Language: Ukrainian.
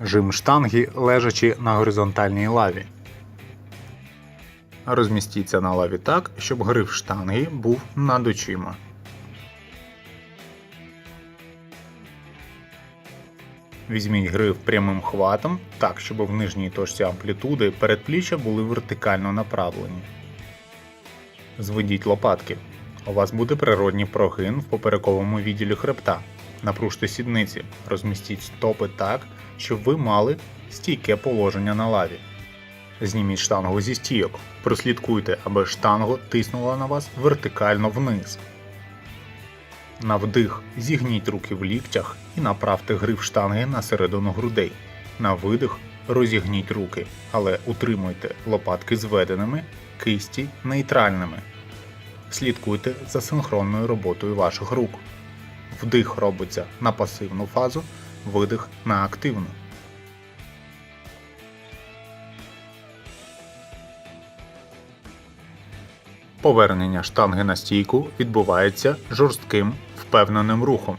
Жим штанги лежачи на горизонтальній лаві. Розмістіться на лаві так, щоб гриф штанги був над очима. Візьміть гриф прямим хватом, так, щоб в нижній точці амплітуди передпліччя були вертикально направлені. Зведіть лопатки. У вас буде природній прогин в поперековому відділі хребта. Напружте сідниці, розмістіть стопи так, щоб ви мали стійке положення на лаві. Зніміть штангу зі стійок. Прослідкуйте, аби штанга тиснула на вас вертикально вниз. На вдих зігніть руки в ліктях і направте гриф штанги на середину грудей. На видих розігніть руки, але утримуйте лопатки зведеними, кисті нейтральними. Слідкуйте за синхронною роботою ваших рук. Вдих робиться на пасивну фазу, видих на активну. Повернення штанги на стійку відбувається жорстким впевненим рухом.